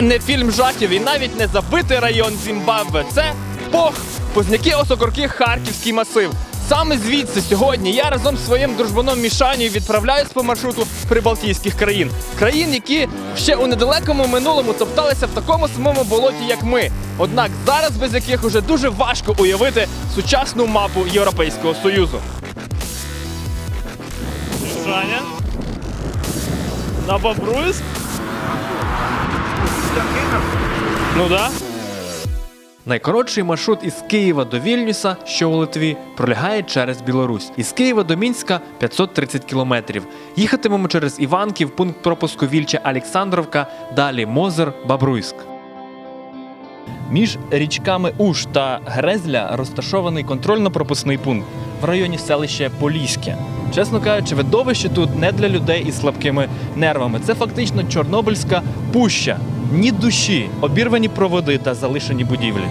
не фільм жахів і навіть не забитий район Зімбабве. Це пох, позняки осокорки Харківський масив. Саме звідси сьогодні я разом з своїм дружбаном Мішанію відправляюсь по маршруту прибалтійських країн. Країн, які ще у недалекому минулому топталися в такому самому болоті, як ми. Однак зараз без яких уже дуже важко уявити сучасну мапу Європейського Союзу. Женя. На Ну да. Найкоротший маршрут із Києва до Вільнюса, що у Литві, пролягає через Білорусь. Із Києва до Мінська 530 кілометрів. Їхатимемо через Іванків, пункт пропуску Вільча Олександровка, далі Мозер, Бабруйськ. Між річками Уж та Грезля розташований контрольно-пропускний пункт в районі селища Поліське. Чесно кажучи, видовище тут не для людей із слабкими нервами. Це фактично Чорнобильська пуща. Ні душі, обірвані проводи та залишені будівлі.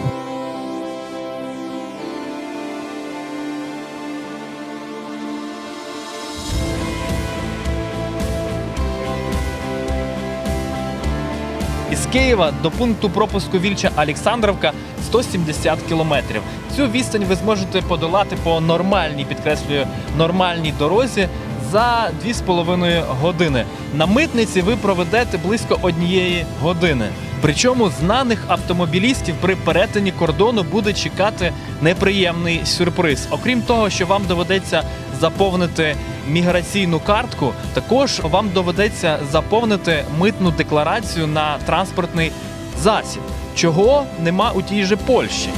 Із Києва до пункту пропуску Вільча Олександровка 170 кілометрів. Цю відстань ви зможете подолати по нормальній, підкреслюю, нормальній дорозі за 2,5 години. На митниці ви проведете близько однієї години. Причому знаних автомобілістів при перетині кордону буде чекати неприємний сюрприз. Окрім того, що вам доведеться заповнити міграційну картку, також вам доведеться заповнити митну декларацію на транспортний засіб, чого нема у тій же Польщі.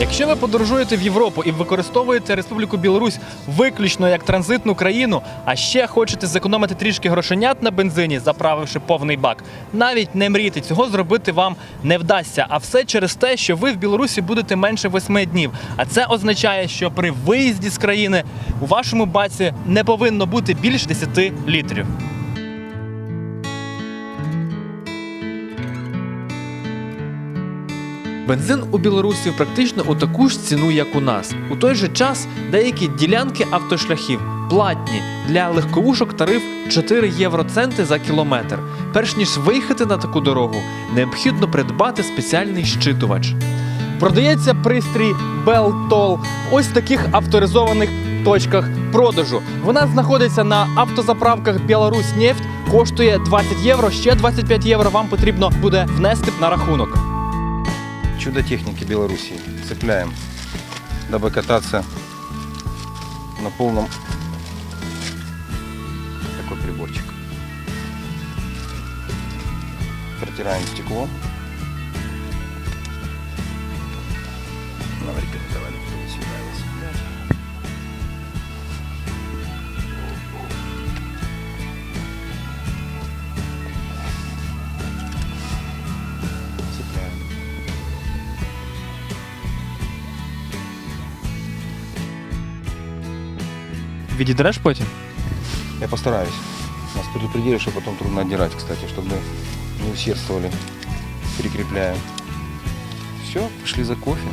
Якщо ви подорожуєте в Європу і використовуєте Республіку Білорусь виключно як транзитну країну, а ще хочете зекономити трішки грошенят на бензині, заправивши повний бак, навіть не мрійте, цього зробити вам не вдасться. А все через те, що ви в Білорусі будете менше восьми днів. А це означає, що при виїзді з країни у вашому баці не повинно бути більш 10 літрів. Бензин у білорусів практично у таку ж ціну, як у нас. У той же час деякі ділянки автошляхів платні для легковушок тариф 4 євроценти за кілометр. Перш ніж виїхати на таку дорогу, необхідно придбати спеціальний щитувач. Продається пристрій Beltol в ось таких авторизованих точках продажу. Вона знаходиться на автозаправках Білорусь Нефть, коштує 20 євро. Ще 25 євро вам потрібно буде внести на рахунок. Чудо техники Белоруссии. Цепляем, дабы кататься на полном такой приборчик. Протираем стекло. Нам рекомендовали туда-сюда его Відідреш потім? Я постараюсь. Нас предупредили, что потом трудно отдирать, кстати, чтобы не усердствовали. Прикрепляем. Все, пошли за кофе.